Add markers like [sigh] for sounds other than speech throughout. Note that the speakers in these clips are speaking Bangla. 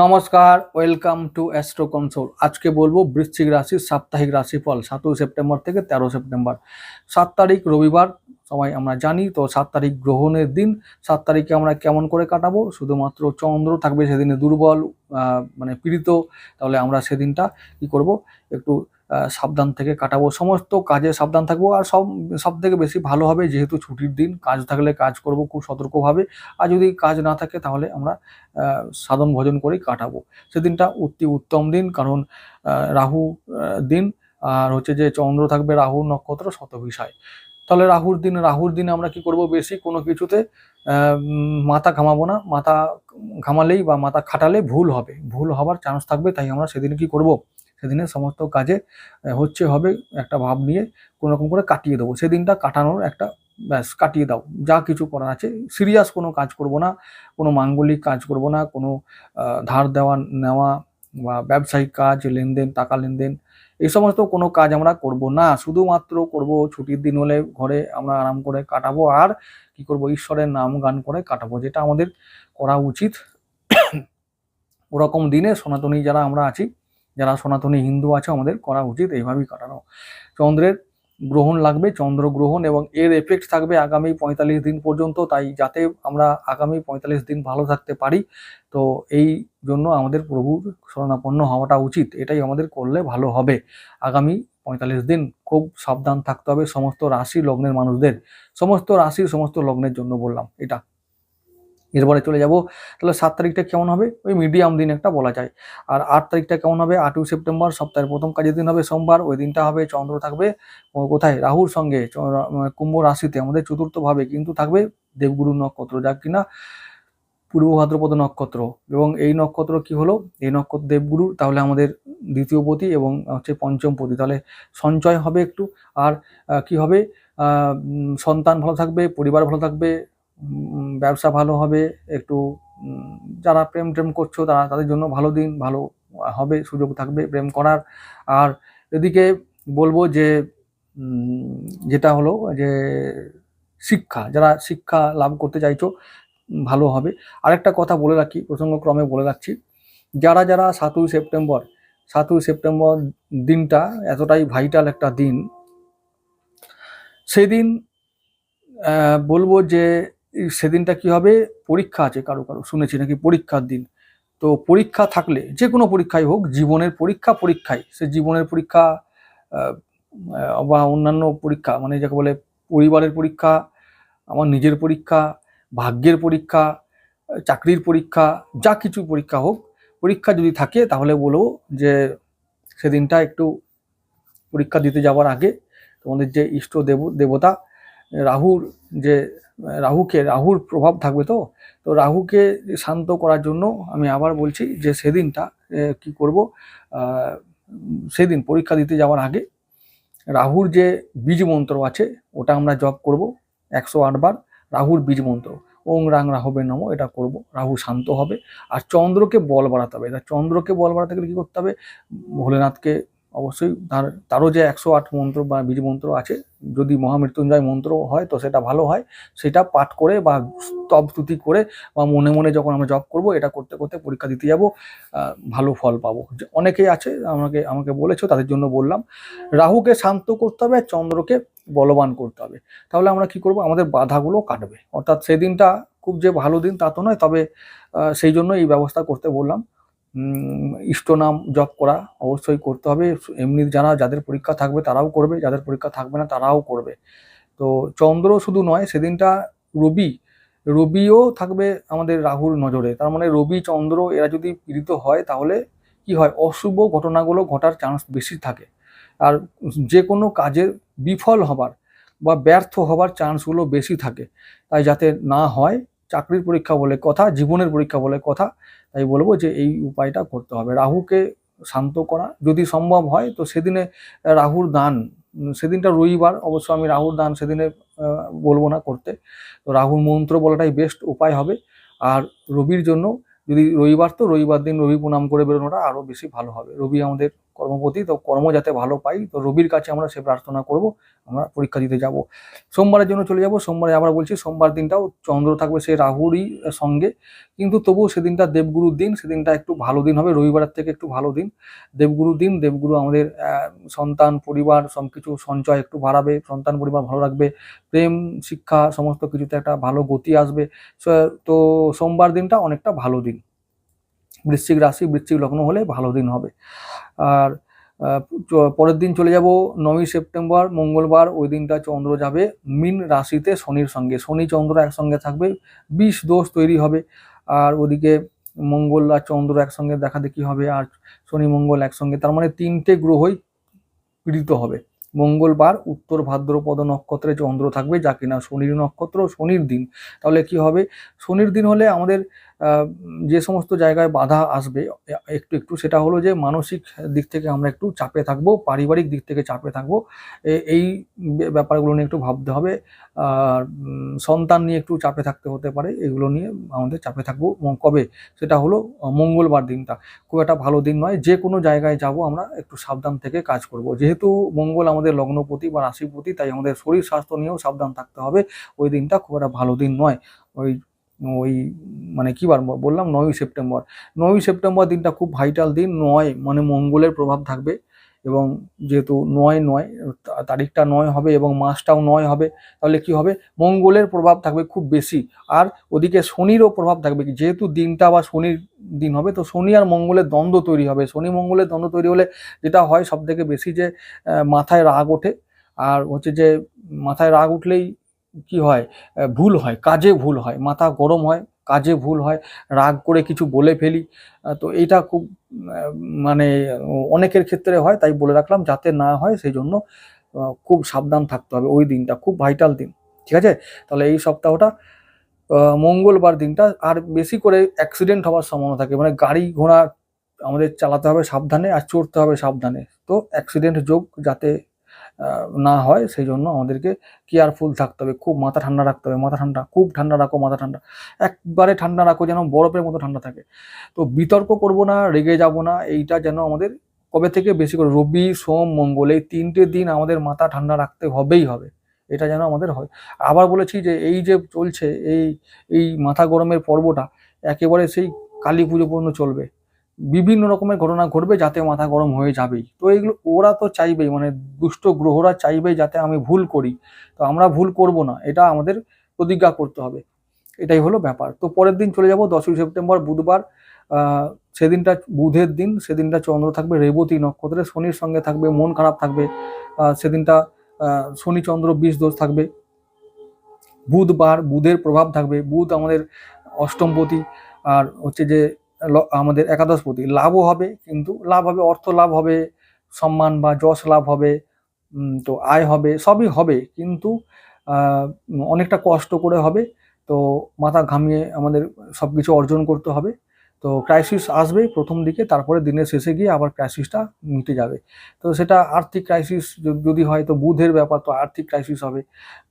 নমস্কার ওয়েলকাম টু অ্যাস্ট্রো কনসোল আজকে বলব বৃশ্চিক রাশির সাপ্তাহিক রাশিফল, সাতই সেপ্টেম্বর থেকে তেরো সেপ্টেম্বর। সাত তারিখ রবিবার, সবাই আমরা জানি, তো সাত তারিখ গ্রহণের দিন। সাত তারিখে আমরা কেমন করে কাটাবো? শুধুমাত্র চন্দ্র থাকবে সেদিনে দুর্বল মানে পীড়িত। তাহলে আমরা সেদিনটা কি করব? একটু সাবধান থেকে কাটাবো। সমস্ত কাজে সাবধান থাকব আর সব সব থেকে বেশি ভালো হবে যেহেতু ছুটির দিন, কাজ থাকলে কাজ করব খুব সতর্কভাবে। আর যদি কাজ না থাকে তাহলে আমরা সাধন ভজন করেই কাটাবো। সেদিনটা অতি উত্তম দিন, কারণ রাহু দিন, আর হচ্ছে যে চন্দ্র থাকবে রাহু নক্ষত্র শত বিষয় তাহলে রাহুর দিন, রাহুর দিনে আমরা কি করব বেশি? কোনো কিছুতে মাথা ঘামাবো না। মাথা ঘামালেই বা মাথা খাটালে ভুল হবে। ভুল হবার চান্স থাকবে, তাই আমরা সেদিন কি করব? সেদিনে সমস্ত কাজে হচ্ছে হবে একটা ভাব নিয়ে কোনো রকম করে কাটিয়ে দেবো। সেদিনটা কাটানোর একটা, ব্যাস, কাটিয়ে দাও। যা কিছু করার আছে, সিরিয়াস কোনো কাজ করব না, কোনো মাঙ্গলিক কাজ করব না, কোনো ধার দেওয়া, নেওয়া বা ব্যবসায়িক কাজ, লেনদেন, টাকা লেনদেন, এই সমস্ত কোনো কাজ আমরা করব না। শুধুমাত্র করব ছুটির দিন হলে ঘরে আমরা আরাম করে কাটাবো আর কি করব, ঈশ্বরের নাম গান করে কাটাবো, যেটা আমাদের করা উচিত। [coughs] ওরকম দিনে সনাতনী যারা আমরা আছি যারা সনাতনী হিন্দু আছে, আমাদের করা উচিত এইভাবেই কাটানো। চন্দ্রের গ্রহণ লাগবে, চন্দ্র গ্রহণ এবং এর এফেক্ট থাকবে আগামী পঁয়তাল্লিশ দিন পর্যন্ত। তাই যাতে আমরা আগামী পঁয়তাল্লিশ দিন ভালো থাকতে পারি, তো এই জন্য আমাদের প্রভুর শরণাপন্ন হওয়াটা উচিত। এটাই আমাদের করলে ভালো হবে। আগামী পঁয়তাল্লিশ দিন খুব সাবধান থাকতে হবে। সমস্ত রাশি লগ্নের মানুষদের, সমস্ত রাশি, সমস্ত লগ্নের জন্য বললাম। এটা। এরপরে চলে যাব। তাহলে সাত তারিখটা কেমন হবে? ওই মিডিয়াম দিন একটা বলা যায়। আর আট তারিখটা কেমন হবে? আটই সেপ্টেম্বর, সপ্তাহের প্রথম কাজের দিন হবে সোমবার। ওই দিনটা হবে চন্দ্র থাকবে। কোথায়? রাহুর সঙ্গে। কুম্ভ রাশিতে। আমাদের চতুর্থ ভাবে কিন্তু থাকবে দেবগুরু নক্ষত্র। যা কিনা পূর্ব ভাদ্রপদ নক্ষত্র। এবং এই নক্ষত্র কি হলো? এই নক্ষত্র দেবগুরু, তাহলে আমাদের দ্বিতীয় পতি এবং হচ্ছে পঞ্চম পতি। তাহলে সঞ্চয় হবে একটু। আর কি হবে? সন্তান ভালো থাকবে, পরিবার ভালো থাকবে ব্যবসা ভালো হবে, একটু যারা প্রেম টেম করছ তারা তাদের জন্য ভালো দিন, ভালো হবে, সুযোগ থাকবে প্রেম করার। আর এদিকে বলব যে যেটা হলো যে, শিক্ষা, যারা শিক্ষা লাভ করতে চাইছো, ভালো হবে। আরেকটা কথা বলে রাখি, প্রসঙ্গক্রমে বলে রাখছি, যারা যারা সাতই সেপ্টেম্বর সাতই সেপ্টেম্বর দিনটা এতটাই ভাইটাল একটা দিন, সেদিন বলব যে সেদিনটা কি হবে? পরীক্ষা আছে কারও কারও, শুনেছি নাকি পরীক্ষার দিন। তো পরীক্ষা থাকলে, যে কোনো পরীক্ষাই হোক, জীবনের পরীক্ষা পরীক্ষায় সে জীবনের পরীক্ষা বা অন্যান্য পরীক্ষা মানে যাকে বলে পরিবারের পরীক্ষা, আমার নিজের পরীক্ষা, ভাগ্যের পরীক্ষা, চাকরির পরীক্ষা, যা কিছু পরীক্ষা হোক, পরীক্ষা যদি থাকে, তাহলে বলব যে সেদিনটা একটু পরীক্ষা দিতে যাওয়ার আগে তোমাদের যে ইষ্ট দেব, দেবতা রাহুর যে, রাহুকে, রাহুর প্রভাব থাকবে তো? তো রাহুকে শান্ত করার জন্য আমি আবার বলছি যে, সেদিনটা কি করব? সেদিন পরীক্ষা দিতে যাওয়ার আগে রাহুর যে বীজ মন্ত্র আছে, ওটা আমরা জপ করব একশো আটবার রাহুর বীজ মন্ত্র, ওং রাং রাহবে নম, এটা করব। রাহু শান্ত হবে। আর চন্দ্রকে বল বাড়াতে হবে। এবার চন্দ্রকে বল বাড়াতে গেলে কী করতে হবে? ভোলেনাথকে অবশ্যই তার, তারও যে একশো আট মন্ত্র বা বীজ মন্ত্র আছে, যদি মহামৃত্যুঞ্জয় মন্ত্র হয় তো সেটা ভালো হয়। সেটা পাঠ করে বা স্তব স্তুতি করে বা মনে মনে যখন আমরা জব করব, এটা করতে করতে পরীক্ষা দিতে যাব ভালো ফল পাবো। অনেকেই আছে, আমাকে আমাকে বলেছ, তাদের জন্য বললাম, রাহুকে শান্ত করতে হবে, চন্দ্রকে বলবান করতে হবে। তাহলে আমরা কি করব? আমাদের বাধাগুলো কাটবে। অর্থাৎ সেদিনটা খুব যে ভালো দিন তা তো নয়, তবে সেই জন্য এই ব্যবস্থা করতে বললাম। উম, ইষ্ট জপ করা অবশ্যই করতে হবে। এমনি যারা যাদের পরীক্ষা থাকবে তারাও করবে যাদের পরীক্ষা থাকবে না তারাও করবে। তো চন্দ্র শুধু নয় সেদিনটা রবি রবিও থাকবে আমাদের রাহুর নজরে। তার মানে রবি চন্দ্র এরা যদি পীড়িত হয় তাহলে কি হয়? অশুভ ঘটনাগুলো ঘটার চান্স বেশি থাকে। আর যে কোনো কাজের বিফল হবার বা ব্যর্থ হবার চান্সগুলো বেশি থাকে। তাই যাতে না হয় চাকরির পরীক্ষা বলে কথা জীবনের পরীক্ষা বলে কথা তাই বলব যে এই উপায়টা করতে হবে। রাহুকে শান্ত করা যদি সম্ভব হয়, তো সেদিনে রাহুর দান সেদিনটা রবিবার, অবশ্য আমি রাহুর দান সেদিনে বলব না করতে। তো রাহুর মন্ত্র বলাটাই বেস্ট উপায় হবে। আর রবির জন্য যদি রবিবার তো রবিবার দিন রবি প্রণাম করে বেরোনোটা আরও বেশি ভালো হবে। রবি আমাদের কর্মপতি, তো কর্ম যাতে ভালো পাই, তো রবির কাছে আমরা সে প্রার্থনা করব, আমরা পরীক্ষা দিতে যাব। সোমবারের জন্য চলে যাব, সোমবারে আমরা বলছি সোমবার দিনটাও চন্দ্র থাকবে সেই রাহুরই সঙ্গে, কিন্তু তবুও সেদিনটা দেবগুরুর দিন, সেদিনটা একটু ভালো দিন হবে, রবিবারের থেকে একটু ভালো দিন। দেবগুরুর দিন, দেবগুরু আমাদের সন্তান, পরিবার সব কিছু সঞ্চয় একটু বাড়াবে, সন্তান, পরিবার ভালো রাখবে, প্রেম, শিক্ষা, সমস্ত কিছুতে একটা ভালো গতি আসবে। তো সোমবার দিনটা অনেকটা ভালো দিন। বৃশ্চিক রাশি, বৃশ্চিক লগ্ন হলে ভালো দিন হবে। আর পরের দিন চলে যাব নয়ই সেপ্টেম্বর, মঙ্গলবার, ওই দিনটা চন্দ্র যাবে মিন রাশিতে শনির সঙ্গে। শনি চন্দ্র একসঙ্গে থাকবে, বিষ দোষ তৈরি হবে। আর ওদিকে মঙ্গল আর চন্দ্র একসঙ্গে দেখা দেখি হবে, আর শনি, মঙ্গল একসঙ্গে। তার মানে তিনটে গ্রহই পীড়িত হবে। মঙ্গলবার উত্তর ভাদ্রপদ নক্ষত্রে চন্দ্র থাকবে, যা কিনা শনির নক্ষত্র, শনির দিন। তাহলে কি হবে? শনির দিন হলে আমাদের যে সমস্ত জায়গায় বাধা আসবে, একটু একটু সেটা হলো যে মানসিক দিক থেকে আমরা একটু চাপে থাকব, পারিবারিক দিক থেকে চাপে থাকব। এই ব্যাপারগুলো নিয়ে একটু ভাবতে হবে। আর সন্তান নিয়ে একটু চাপে থাকতে হতে পারে, এগুলো নিয়ে আমাদের চাপে থাকব। কবে? সেটা হলো মঙ্গলবার দিনটা। খুব একটা ভালো দিন নয়, যে কোনো জায়গায় যাব আমরা একটু সাবধান থেকে কাজ করব। যেহেতু মঙ্গল আমাদের লগ্নপতি বা রাশিপতি, তাই আমাদের শরীর স্বাস্থ্য নিয়েও সাবধান থাকতে হবে। ওই দিনটা খুব একটা ভালো দিন নয়। ওই ওই মানে কি বার বললাম নয়ই সেপ্টেম্বর। নয়ই সেপ্টেম্বর দিনটা খুব ভাইটাল দিন, নয় মানে মঙ্গলের প্রভাব থাকবে এবং যেহেতু নয় নয় তারিখটা নয় হবে এবং মাসটাও নয় হবে, তাহলে কি হবে? মঙ্গলের প্রভাব থাকবে খুব বেশি। আর ওদিকে শনিরও প্রভাব থাকবে। যেহেতু দিনটা বা শনির দিন হবে, তো শনি আর মঙ্গলের দ্বন্দ্ব তৈরি হবে। শনি মঙ্গলের দ্বন্দ্ব তৈরি হলে যেটা হয় সব থেকে বেশি যে মাথায় রাগ ওঠে। আর হচ্ছে যে, মাথায় রাগ উঠলেই কি হয়? ভুল হয়, কাজে ভুল হয়, মাথা গরম হয়। কাজে ভুল হয়, রাগ করে কিছু বলে ফেলি তো এটা খুব মানে অনেকের ক্ষেত্রে হয়, তাই বলে রাখলাম, যাতে না হয় সেই জন্য খুব সাবধান থাকতে হবে ওই দিনটা, খুব ভাইটাল দিন, ঠিক আছে? তাহলে এই সপ্তাহটা মঙ্গলবার দিনটা, আর বেশি করে অ্যাক্সিডেন্ট হওয়ার সম্ভাবনা থাকে মানে গাড়ি ঘোড়া আমাদের চালাতে হবে সাবধানে, আর চড়তে হবে সাবধানে, তো অ্যাক্সিডেন্ট যোগ যাতে না হয় সেই জন্য আমাদেরকে কেয়ারফুল থাকতে হবে। খুব মাথা ঠান্ডা রাখতে হবে, মাথা ঠান্ডা, খুব ঠান্ডা রাখো মাথা ঠান্ডা। একবারে ঠান্ডা রাখো যেন বরফের মতো ঠান্ডা থাকে। তো বিতর্ক করব না, রেগে যাব না, এইটা যেন আমাদের কবে থেকে বেশি করে রবি, সোম, মঙ্গল, এই তিনটে দিন আমাদের মাথা ঠান্ডা রাখতে হবেই হবে। এটা যেন আমাদের হয়। আবার বলেছি যে এই যে চলছে, এই এই মাথা গরমের পর্বটা, একেবারে সেই কালী পুজো পর্যন্ত চলবে। বিভিন্ন রকমের ঘটনা ঘটবে যাতে মাথা গরম হয়ে যাবেই। তো এইগুলো ওরা তো চাইবেই মানে দুষ্ট গ্রহরা চাইবেই যাতে আমি ভুল করি। তো আমরা ভুল করব না, এটা আমাদের প্রতিজ্ঞা করতে হবে। এটাই হলো ব্যাপার। তো পরের দিন চলে যাব, দশই সেপ্টেম্বর, বুধবার। সেদিনটা বুধের দিন, সেদিনটা চন্দ্র থাকবে, রেবতী নক্ষত্রে শনির সঙ্গে থাকবে, মন খারাপ থাকবে। সেদিনটা শনি, চন্দ্র, বিষ দোষ থাকবে। বুধবার, বুধের প্রভাব থাকবে। বুধ আমাদের অষ্টমপতি, আর হচ্ছে যে আমাদের একাদশপতি লাভও হবে, কিন্তু লাভ হবে, অর্থ লাভ হবে, সম্মান বা যশ লাভ হবে তো আয় হবে, সবই হবে, কিন্তু অনেকটা কষ্ট করে হবে, তো মাথা ঘামিয়ে আমাদের সব কিছু অর্জন করতে হবে, তো ক্রাইসিস আসবে প্রথম দিকে, তারপরে দিনের শেষে গিয়ে আবার ক্রাইসিসটা মিটে যাবে, তো সেটা আর্থিক ক্রাইসিস যদি হয়, তো বুধের ব্যাপার, তো আর্থিক ক্রাইসিস হবে,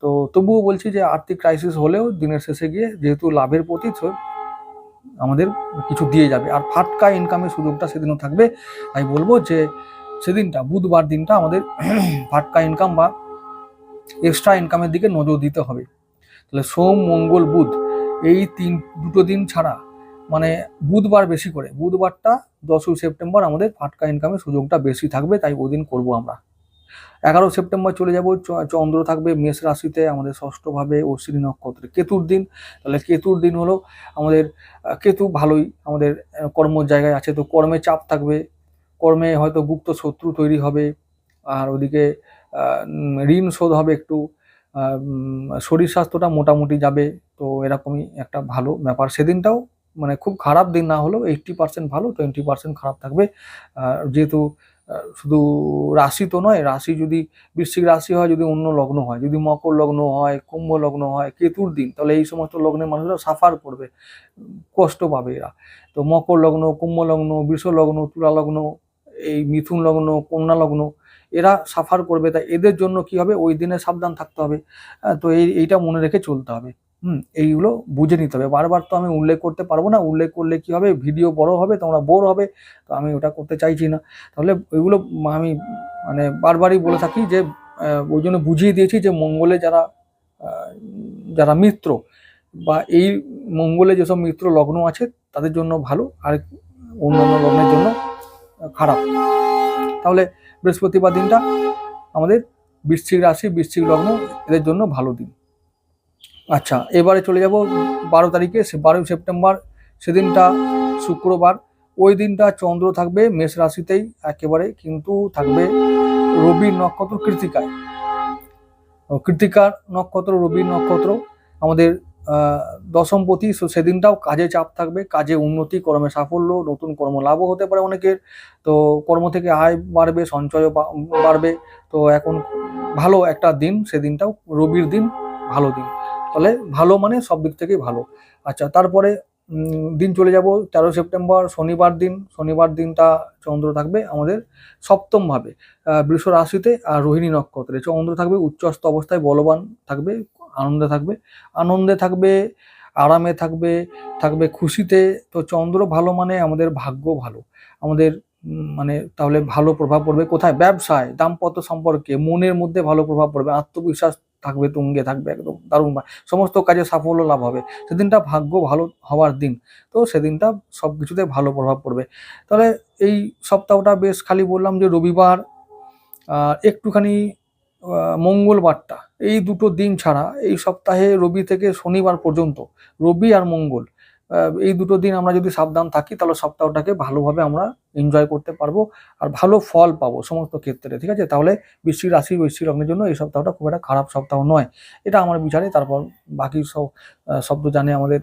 তো তবুও বলছি যে আর্থিক ক্রাইসিস হলেও দিনের শেষে গিয়ে যেহেতু লাভের প্রতি আমাদের কিছু দিয়ে যাবে। আর ফাটকা ইনকামের সুযোগটা সেদিনও থাকবে। তাই বলব যে, সেদিনটা, বুধবার দিনটা আমাদের [clears throat] ফাটকা ইনকাম বা এক্সট্রা ইনকামের দিকে নজর দিতে হবে। তাহলে সোম, মঙ্গল, বুধ, এই তিন, দুটো দিন ছাড়া মানে বুধবার বেশি করে, বুধবারটা দশই সেপ্টেম্বর আমাদের ফাটকা ইনকামের সুযোগটা বেশি থাকবে, তাই ওই দিন করব আমরা। এগারো সেপ্টেম্বর চলে যাব। চন্দ্র থাকবে মেষ রাশিতে আমাদের ষষ্ঠভাবে অশ্বিনী নক্ষত্রে। কেতুর দিন তাহলে কেতুর দিন হলো আমাদের কেতু ভালোই আমাদের আহ, কর্মর জায়গায় আছে। তো কর্মে চাপ থাকবে। কর্মে হয়তো গুপ্ত শত্রু তৈরি হবে। আর ওদিকে ঋণ শোধ হবে একটু। শরীর স্বাস্থ্যটা মোটামুটি যাবে। তো এরকমই একটা ভালো ব্যাপার। সেদিনটাও মানে খুব খারাপ দিন না হলেও এইটটি পার্সেন্ট ভালো টোয়েন্টি পার্সেন্ট খারাপ থাকবে। যেহেতু শুধু রাশি তো নয়, রাশি যদি বৃশ্চিক রাশি হয়, যদি অন্য লগ্ন হয়, যদি মকর লগ্ন হয়, কুম্ভ লগ্ন হয়, কেতুর দিন, তাহলে এই সমস্ত লগ্নের মানুষরা সাফার করবে, কষ্ট পাবে এরা। তো মকর লগ্ন, কুম্ভ লগ্ন, বৃষ লগ্ন, তুলা লগ্ন, এই মিথুন লগ্ন, কন্যা লগ্ন, এরা সাফার করবে। তাই এদের জন্য কি হবে? ওই দিনে সাবধান থাকতে হবে। তো এই, এইটা মনে রেখে চলতে হবে। হুম, এইগুলো বুঝে নিতে হবে। বারবার তো আমি উল্লেখ করতে পারব না। উল্লেখ করলে কি হবে? ভিডিও বড় হবে, তোমরা বোর হবে। তো আমি ওটা করতে চাইছি না। তাহলে ওইগুলো আমি মানে বারবারই বলে থাকি যে ওই জন্য বুঝিয়ে দিয়েছি যে, মঙ্গলে যারা যারা মিত্র বা এই মঙ্গলে যেসব মিত্র লগ্ন আছে, তাদের জন্য ভালো। আর অন্যান্য লগ্নের জন্য খারাপ। তাহলে বৃহস্পতিবার দিনটা আমাদের বৃশ্চিক রাশি, বৃশ্চিক লগ্ন, এদের জন্য ভালো দিন। আচ্ছা এবারে চলে যাব বারো তারিখে, সে বারোই সেপ্টেম্বর, সেদিনটা শুক্রবার। ওই দিনটা চন্দ্র থাকবে মেষ রাশিতেই একেবারে, কিন্তু থাকবে রবির নক্ষত্র কৃতিকায়। কৃতিকার নক্ষত্র রবির নক্ষত্র আমাদের দশমপতি সো সেদিনটাও কাজে চাপ থাকবে, কাজে উন্নতি, কর্মে সাফল্য, নতুন কর্ম লাভও হতে পারে অনেকের। তো কর্ম থেকে আয় বাড়বে, সঞ্চয়ও বাড়বে। তো এখন ভালো একটা দিন, সেদিনটাও রবির দিন, ভালো দিন। তাহলে ভালো মানে সব দিক থেকেই ভালো। আচ্ছা তারপরে দিন চলে যাব, তেরো সেপ্টেম্বর, শনিবার দিন। শনিবার দিনটা চন্দ্র থাকবে আমাদের সপ্তম ভাবে বৃষ রাশিতে আর রোহিণী নক্ষত্রে। চন্দ্র থাকবে, উচ্চস্থ অবস্থায় বলবান থাকবে, আনন্দে থাকবে। আনন্দে থাকবে, আরামে থাকবে থাকবে খুশিতে। তো চন্দ্র ভালো মানে আমাদের ভাগ্য ভালো। আমাদের মানে তাহলে ভালো প্রভাব পড়বে কোথায়? ব্যবসায়। দাম্পত্য সম্পর্কে মনের মধ্যে ভালো প্রভাব পড়বে, আত্মবিশ্বাস থাকবে, তুঙ্গে থাকবে একদম দারুণ সমস্ত কাজে সাফল্য লাভ হবে। সেদিনটা ভাগ্য ভালো হওয়ার দিন। তো সেদিনটা সব কিছুতে ভালো প্রভাব পড়বে। তাহলে এই সপ্তাহটা বেশ খালি বললাম যে রবিবার একটুখানি মঙ্গলবারটা। এই দুটো দিন ছাড়া এই সপ্তাহে রবি থেকে শনিবার পর্যন্ত, রবি আর মঙ্গল। এই দুটো দিন আমরা যদি সাবধান থাকি, তাহলে সপ্তাহটাকে ভালোভাবে আমরা এনজয় করতে পারব আর ভালো ফল পাবো সমস্ত ক্ষেত্রে, ঠিক আছে? তাহলে বৃষ্টির রাশি বৃষ্টির লগ্নের জন্য এই সপ্তাহটা খুব একটা খারাপ সপ্তাহ নয়। এটা আমার বিচারে, তারপর বাকি সব শব্দ জানে আমাদের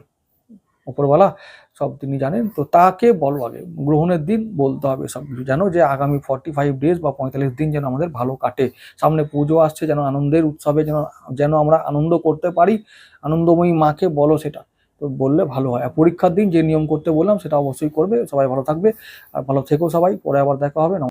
উপরওয়ালা, সব তিনি জানেন। তো তাকে বলো আগে, গ্রহণের দিন বলতে হবে সব কিছু জানো যে আগামী ফর্টি ফাইভ ডেজ বা পঁয়তাল্লিশ দিন যেন আমাদের ভালো কাটে। সামনে পুজো আসছে, যেন আনন্দের উৎসবে যেন যেন আমরা আনন্দ করতে পারি। আনন্দময়ী মাকে বলো সেটা। তো বললে ভালো হয়। আর পরীক্ষার দিন যে নিয়ম করতে বললাম, সেটা অবশ্যই করবে। সবাই ভালো থাকবে। আর ভালো থেকো সবাই। পরে আবার দেখা হবে।